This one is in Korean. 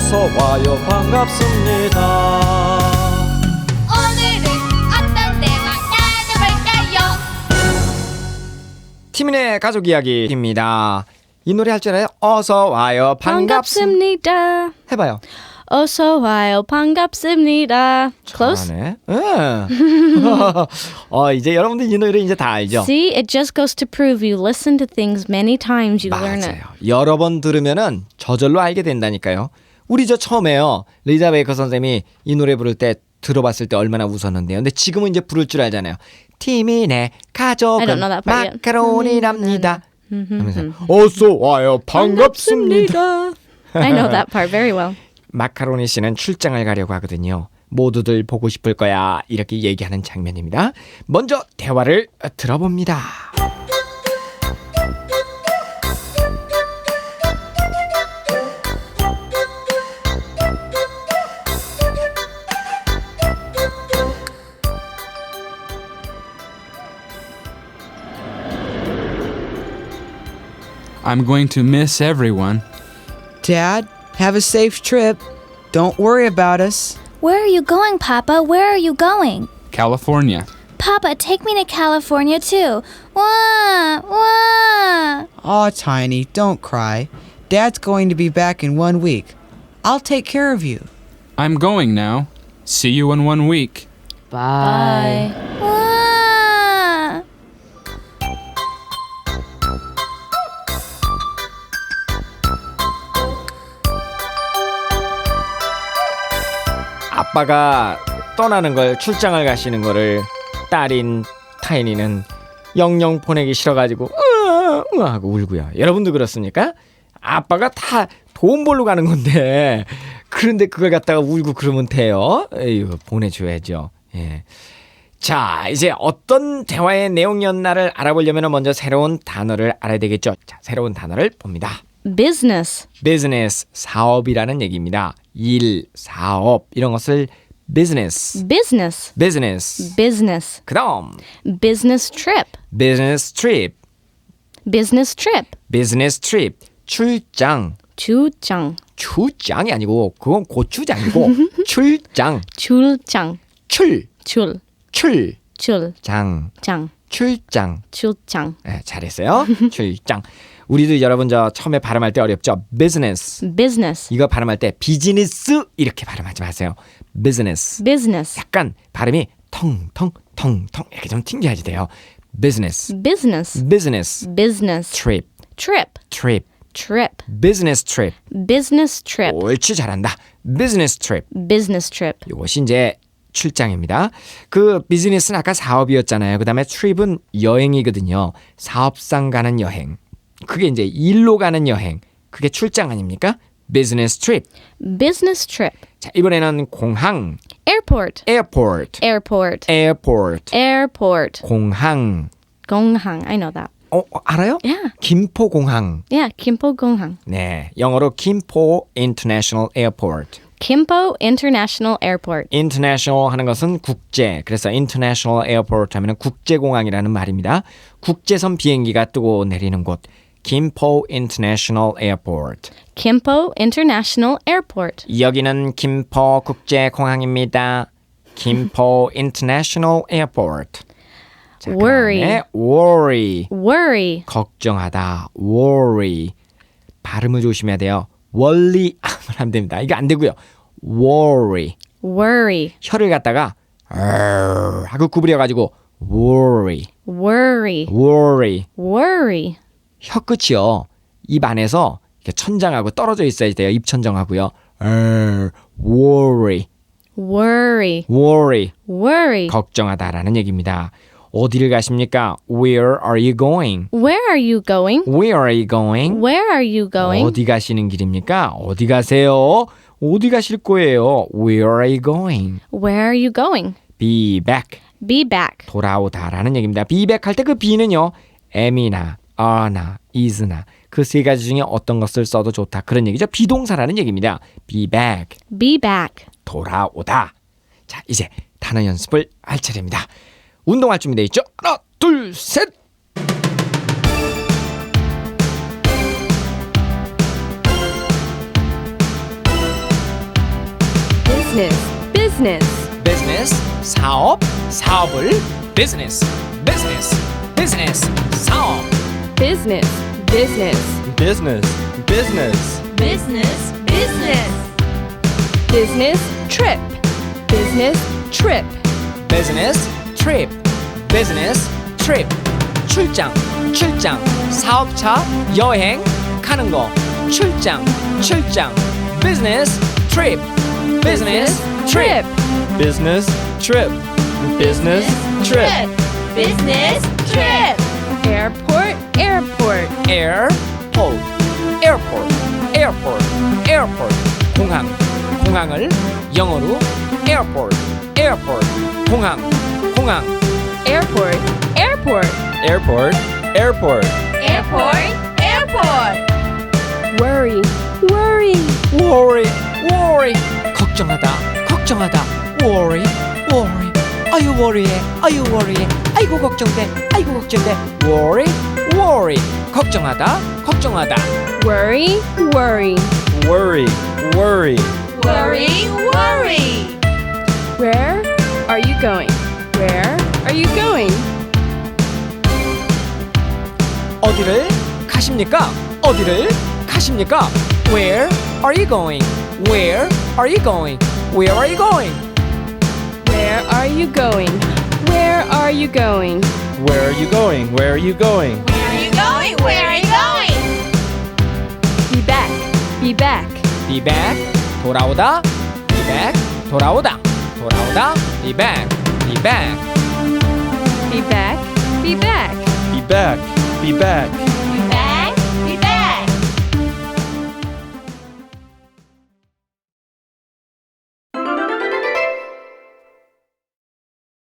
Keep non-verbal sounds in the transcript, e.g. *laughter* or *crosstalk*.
어서 와요 반갑습니다 오늘은 어떤 대화 나눠볼까요? 티민의 가족 이야기입니다 이 노래 할 줄 알아요? 어서 와요 반갑습니다 반갑습니다. 해봐요 어서 와요. 반갑습니다. Close. 잘하네 예. *laughs* 어, 이제 여러분들 이 노래 이제 다 알죠? See, it just goes to prove you listen to things many times, you learn it. 맞아요. 여러 번 들으면은 저절로 알게 된다니까요. 우리 저 처음에요. 리자 베이커 선생님이 이 노래 부를 때 들어봤을 때 얼마나 웃었는데요. 근데 지금은 이제 부를 줄 알잖아요. 티미네 I 가족은 don't know that part yet. 마카로니랍니다. 하면서 어서 와요 반갑습니다. I know that part very well. *laughs* 마카로니 씨는 출장을 가려고 하거든요. 모두들 보고 싶을 거야 이렇게 얘기하는 장면입니다. 먼저 대화를 들어봅니다. I'm going to miss everyone. Dad, have a safe trip. Don't worry about us. Where are you going, Papa? Where are you going? California. Papa, take me to California too. Wah, wah. Aw, Tiny, don't cry. Dad's going to be back in one week. I'll take care of you. I'm going now. See you in one week. Bye. Wah. 아빠가 떠나는 걸 출장을 가시는 거를 딸인 타인이는 영영 보내기 싫어가지고 으아, 으아 하고 울고요. 여러분도 그렇습니까? 아빠가 다 돈 벌러 가는 건데 그런데 그걸 갖다가 울고 그러면 돼요. 에휴 보내줘야죠. 예. 자 이제 어떤 대화의 내용이었나를 알아보려면 먼저 새로운 단어를 알아야 되겠죠. 자 새로운 단어를 봅니다. Business. 비즈니스 사업이라는 얘기입니다. 일, 사업 이런 것을 비즈니스, Business. 비즈니스. Business. 그다음 Business trip. 비즈니스 트립, Business trip. 비즈니스 트립 출장. 출장. 출장이 아니고 그건 고추장이고 *laughs* 출장, 출장. 출, 출. 출장, 출장. 출장. 출장. 네, 잘했어요. *laughs* 출장. 우리도 여러분 저 처음에 발음할 때 어렵죠. 비즈니스. Business. 이거 발음할 때 비즈니스 이렇게 발음하지 마세요. 비즈니스. Business. 약간 발음이 텅텅 텅텅 이렇게 좀 튕겨야지 돼요. business, Business. business, Business. trip, Trip. trip, Trip. business trip. Business trip. 옳지 잘한다. business trip. Business trip. 이것이 이제 출장입니다. 그 비즈니스는 아까 사업이었잖아요. 그다음에 trip은 여행이거든요. 사업상 가는 여행. 그게 이제 일로 가는 여행. 그게 출장 아닙니까? business trip. Business trip. 자, 이번에는 공항, Airport. airport, Airport. airport, Airport. 공항. 공항. I know that. 어, 어, 알아요? Yeah. 김포공항. Yeah. 김포 공항. 네, 영어로 김포 International Airport. 김포 International Airport. International 하는 것은 국제. 그래서 International Airport 하면 국제공항이라는 말입니다. 국제선 비행기가 뜨고 내리는 곳. 김포 International Airport. 김포 International Airport. 여기는 김포 국제 공항입니다. 김포 International Airport. 자, Worry. worry. Worry. 걱정하다. worry. 발음을 조심해야 돼요. 원리 하면 안 됩니다. 이거 안 되고요. worry. Worry. 혀를 갖다가 "얼" 하고 구부려 가지고 worry. Worry. worry. Worry. 혀 끝이요. 입 안에서 이렇게 천장하고 떨어져 있어야 돼요. 입 천장하고요. 얼, worry. Worry. worry. Worry. 걱정하다라는 얘기입니다. 어디를 가십니까? Where are you going? Where are you going? Where are you going? Where are you going? 어디 가시는 길입니까? 어디 가세요? 어디 가실 거예요? Where are you going? Where are you going? Be back. Be back. 돌아오다라는 얘기입니다. be back 할 때 그 be는요. am이나 are나, is나 그 세 가지 중에 어떤 것을 써도 좋다. 그런 얘기죠. 비동사라는 얘기입니다. be back. be back. 돌아오다. 자, 이제 단어 연습을 할 차례입니다. 운동할 준비돼 있죠? 하나, 둘, 셋. business, 사업 사업을 business business 사업 business, business, business business Business, business. business trip, business trip, business trip business trip 출장 출장 사업차 여행 가는 거 출장 출장 business trip business trip business trip business trip Business trip. airport, airport, airport airport airport airport 공항 공항을 영어로 airport airport 공항 공항 airport, airport, airport airport Airport, airport. worry, worry, worry worry 걱정하다 걱정하다 worry worry 아유 worry해 아유 worry해 아이고 걱정돼 아이고 걱정돼 worry worry 걱정하다 걱정하다 worry, worry. worry worry Worry, worry. Where are you going? Where are you going? 어디를 가십니까 어디를 가십니까 where are you going where are you going where are you going Where are you going? Where are you going? where are you going where are you going Where are you going? Where are you going? Be back, be back. be back 돌아오다 be back 돌아오다 돌아오다 be back be back Be back, be back. be back be back